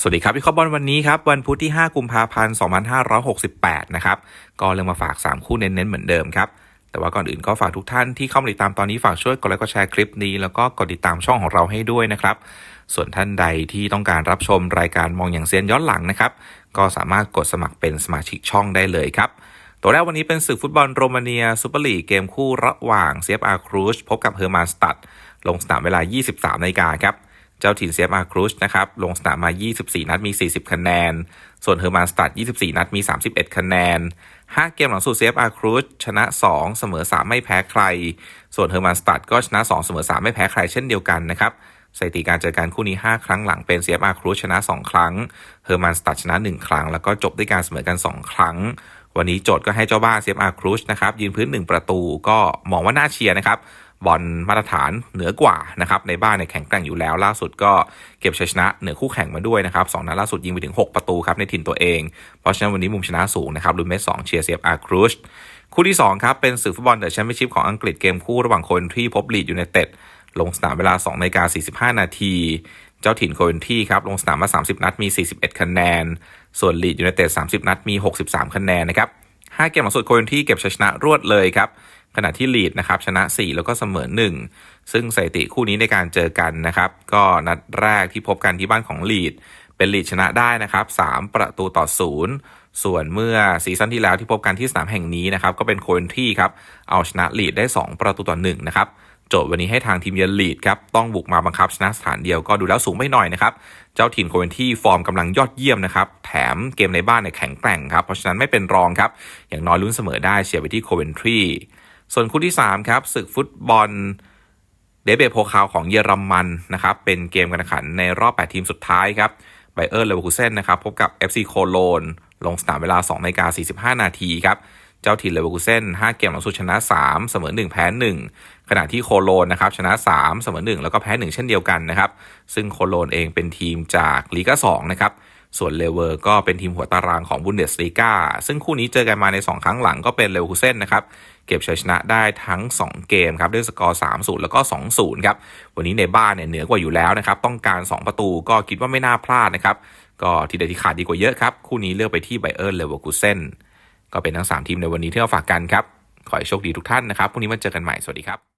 สวัสดีครับพี่คอบอลวันนี้ครับ วันพุธที่ 5 กุมภาพันธ์ 2568 นะครับ ก็เรื่องมาฝาก 3 คู่เน้นๆ เหมือนเดิมครับ แต่ว่าก่อนอื่นก็ฝากทุกท่านที่เข้ามาติดตามตอนนี้ฝากช่วยกดไลค์กดแชร์คลิปนี้ แล้วก็กดติดตามช่องของเราให้ด้วยนะครับ ส่วนท่านใดที่ต้องการรับชมรายการมองอย่างเซียนย้อนหลังนะครับ ก็สามารถกดสมัครเป็นสมาชิกช่องได้เลยครับ ตัวแรกวันนี้เป็นศึกฟุตบอลโรมาเนียซูเปอร์ลีกเกมคู่ระหว่าง CFR Cluj พบกับเฮอร์มานสตัด ลงสนามเวลา 23นาฬิกาครับ เจ้าถิ่น CFR Cluj นะครับ ลงสนามมา 24 นัดมี 40 คะแนน ส่วนเฮอร์มานสตัด24 นัดมี 31 คะแนน 5 เกมหลังสุด CFR Cluj ชชนะ 2 เสมอ 3 ไม่แพ้ใคร ส่วนเฮอร์มานสตัดก็ชนะ 2 เสมอ 3 ไม่แพ้ใครเช่นเดียวกันนะครับสถิติการเจอกันคู่นี้ 5 ครั้งหลังเป็น CFR Cluj ชนะ 2 ครั้ง เฮอร์มานสตัดชนะ 1 ครั้ง แล้วก็จบด้วยการเสมอกัน 2 ครั้ง วันนี้โจทย์ก็ให้เจ้าบ้าน CFR Cluj นะครับยืนพื้น 1 ประตูก็มองว่าน่าเชียร์นะครับ บอลมาตรฐานเหนือกว่านะครับในบ้านเนี่ยแข็งแกร่งอยู่แล้วล่าสุดก็เก็บชัยชนะเหนือคู่แข่งมาด้วยนะครับสองนัดล่าสุดยิงไปถึง 6 ประตูครับในถิ่นตัวเอง เพราะฉะนั้นวันนี้มุมชนะสูงนะครับลูเมสสองเชียร์เซียอาร์ครูชคู่ที่2ครับเป็นศึกฟุตบอลเดอะแชมเปี้ยนชิพของอังกฤษเกมคู่ระหว่างโคเอนทรีพบลีดอยูไนเต็ดลงสนามเวลา2นาฬิกา45 นาที เจ้าถิ่นโคเอนทรีครับลงสนามมา 30 นัดมี 41 คะแนน ส่วนลีดยูไนเต็ด30 นัดมี 63 คะแนนนะครับ5เกมหลังสุดโคเอนทรีเก็บชัยชนะรวดเลยครับ ขณะที่ลีดนะครับชนะ 4 แล้วก็เสมอ 1 ซึ่งสถิติคู่นี้ในการเจอกันนะครับก็นัดแรกที่พบกันที่บ้านของลีดเป็นลีดชนะได้นะครับ 3 ประตูต่อ 0 ส่วนเมื่อซีซั่นที่แล้วที่พบกันที่สนามแห่งนี้นะครับก็เป็นโคเอนที่ครับเอาชนะลีดได้ 2 ประตูต่อ1นะครับโจทย์วันนี้ให้ทางทีมเยือนลีดครับต้องบุกมาบังคับชนะสถานเดียวก็ดูแล้วสูงไม่หน่อยนะครับ เจ้าทีมโคเวนที่ฟอร์มกำลังยอดเยี่ยมนะครับ แถมเกมในบ้านเนี่ยแข็งแกร่งครับ เพราะฉะนั้นไม่เป็นรองครับ อย่างน้อยลุ้นเสมอได้เชียร์ไปที่โคเวนทรี ส่วนคู่ที่ 3 ครับศึกฟุตบอลเดเบโพคาวของเยอรมันนะครับเป็นเกมการแข่งขันในรอบ 8 ทีมสุดท้ายครับไบเออร์เลเวอร์คูเซนนะครับพบกับ FC โคโลนลงสนามเวลา2นาฬิกา45 นาทีครับเจ้าถิ่นเลเวอร์คูเซน5เกมหลังสุดชนะ 3 เสมอ 1 แพ้ 1 ขณะที่โคโลนนะครับชนะ 3 เสมอ 1 แล้วก็แพ้ 1 เช่นเดียวกันนะครับ ซึ่งโคโลนเองเป็นทีมจากลีกา2นะครับ ส่วนเลเวอร์ก็เป็นทีมหัวตารางของบุนเดสลีกาซึ่งคู่นี้เจอกันมาใน 2 ครั้งหลังก็เป็นเลเวอร์คูเซนนะครับ เก็บชัยชนะได้ทั้ง 2 เกมครับด้วยสกอร์ 3-0 แล้วก็ 2-0 ครับ วันนี้ในบ้านเนี่ยเหนือกว่าอยู่แล้วนะครับ ต้องการ 2 ประตูก็คิดว่าไม่น่าพลาดนะครับ ก็ทีเด็ดที่ขาดดีกว่าเยอะครับ คู่นี้เลือกไปที่ไบเออร์เลเวอร์คูเซนก็เป็นทั้ง 3 ทีมในวันนี้ที่เราฝากกันครับขอให้โชคดีทุกท่านนะครับพรุ่งนี้มาเจอกันใหม่สวัสดีครับ